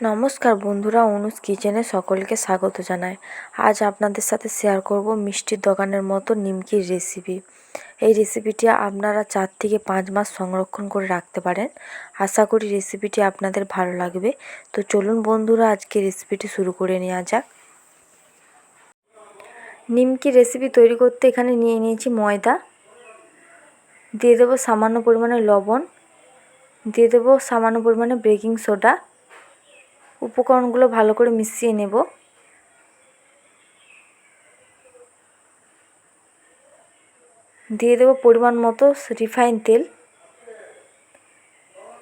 নমস্কার বন্ধুরা, অনুজ কিচেনে সকলকে স্বাগত জানাই। আজ আপনাদের সাথে শেয়ার করব মিষ্টির দোকানের মতো নিমকির রেসিপি এই রেসিপিটি আপনারা চার থেকে পাঁচ মাস সংরক্ষণ করে রাখতে পারেন। আশা করি রেসিপিটি আপনাদের ভালো লাগবে। তো চলুন বন্ধুরা, আজকে রেসিপিটি শুরু করে নেওয়া যাক। নিমকি রেসিপি তৈরি করতে এখানে নিয়ে নিয়েছি ময়দা। দিয়ে দেবো সামান্য পরিমাণে লবণ। দিয়ে দেবো সামান্য পরিমাণে বেকিং সোডা উপকরণগুলো ভালো করে মিশিয়ে নেব। দিয়ে দেবো পরিমাণ মতো রিফাইন তেল।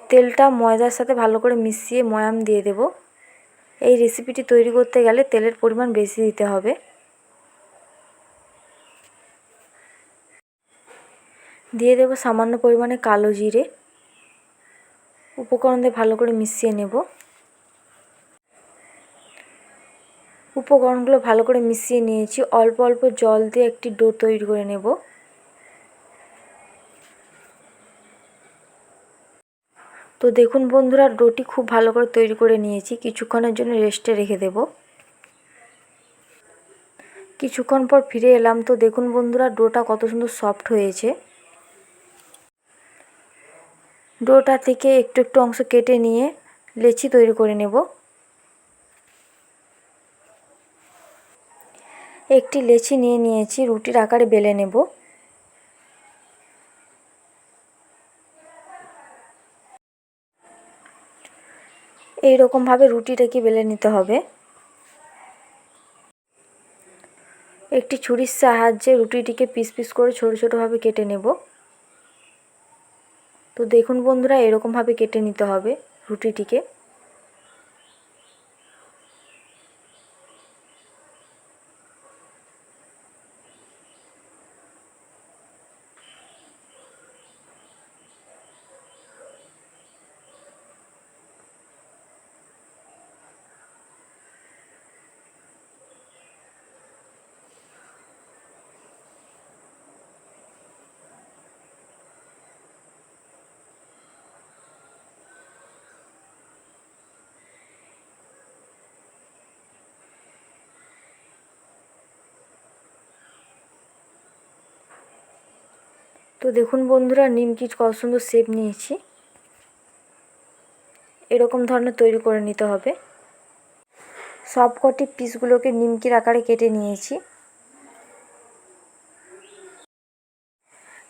তেলটা ময়দার সাথে ভালো করে মিশিয়ে ময়াম দিয়ে দেব। এই রেসিপিটি তৈরি করতে গেলে তেলের পরিমাণ বেশি দিতে হবে। দিয়ে দেব সামান্য পরিমাণে কালো জিরে। উপকরণ দিয়ে ভালো করে মিশিয়ে নেব। উপকরণগুলো ভালো করে মিশিয়ে নিয়েছি। অল্প অল্প জল দিয়ে একটি ডো তৈরি করে নেব। তো দেখুন বন্ধুরা, ডোটি খুব ভালো করে তৈরি করে নিয়েছি। কিছুক্ষণের জন্য রেস্টে রেখে দেব। কিছুক্ষণ পর ফিরে এলাম। তো দেখুন বন্ধুরা, ডোটা কত সুন্দর সফট হয়েছে। ডোটা থেকে একটু একটু অংশ কেটে নিয়ে লেচি তৈরি করে নেব। একটি লেচি নিয়ে নিয়েছি, রুটির আকারে বেলে নেব। এই রকমভাবে রুটিটাকে বেলে নিতে হবে। একটি ছুরির সাহায্যে রুটিটিকে পিস পিস করে ছোট ছোটোভাবে কেটে নেব। তো দেখুন বন্ধুরা, এরকমভাবে কেটে নিতে হবে রুটিটিকে। তো দেখুন বন্ধুরা নিমকি কত সুন্দর শেপ নিয়েছি। এরকম ধরনের তৈরি করে নিতে হবে। সব কটি পিসগুলোকে নিমকির আকারে কেটে নিয়েছি।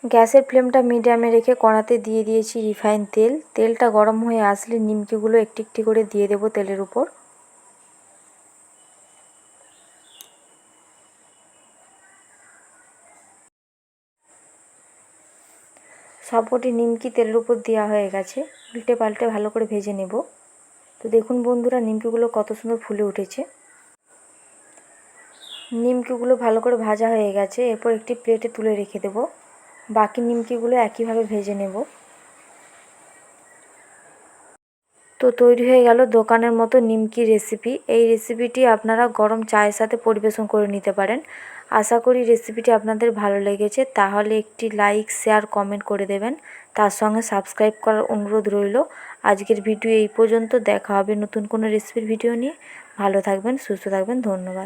গ্যাসের ফ্লেমটা মিডিয়ামে রেখে কড়াতে দিয়ে দিয়েছি রিফাইন তেল। তেলটা গরম হয়ে আসলে নিমকিগুলো একটি একটি করে দিয়ে দেবো তেলের উপর। সবকটি নিমকি তেলের উপর দেওয়া হয়ে গেছে। উল্টে পাল্টে ভালো করে ভেজে নেব। তো দেখুন বন্ধুরা, নিমকিগুলো কত সুন্দর ফুলে উঠেছে। নিমকিগুলো ভালো করে ভাজা হয়ে গেছে। এরপর একটি প্লেটে তুলে রেখে দেব। বাকি নিমকিগুলো একইভাবে ভেজে নেব। তো তৈরি হয়ে গেল দোকানের মতো নিমকি রেসিপি এই রেসিপিটি আপনারা গরম চায়ের সাথে পরিবেশন করে নিতে পারেন। আশা করি রেসিপিটি আপনাদের ভালো লেগেছে। তাহলে একটি লাইক শেয়ার কমেন্ট করে দেবেন। তার সঙ্গে সাবস্ক্রাইব করার অনুরোধ রইল। আজকের ভিডিও এই পর্যন্ত। দেখা হবে নতুন কোনো রেসিপির ভিডিও নিয়ে। ভালো থাকবেন, সুস্থ থাকবেন। ধন্যবাদ।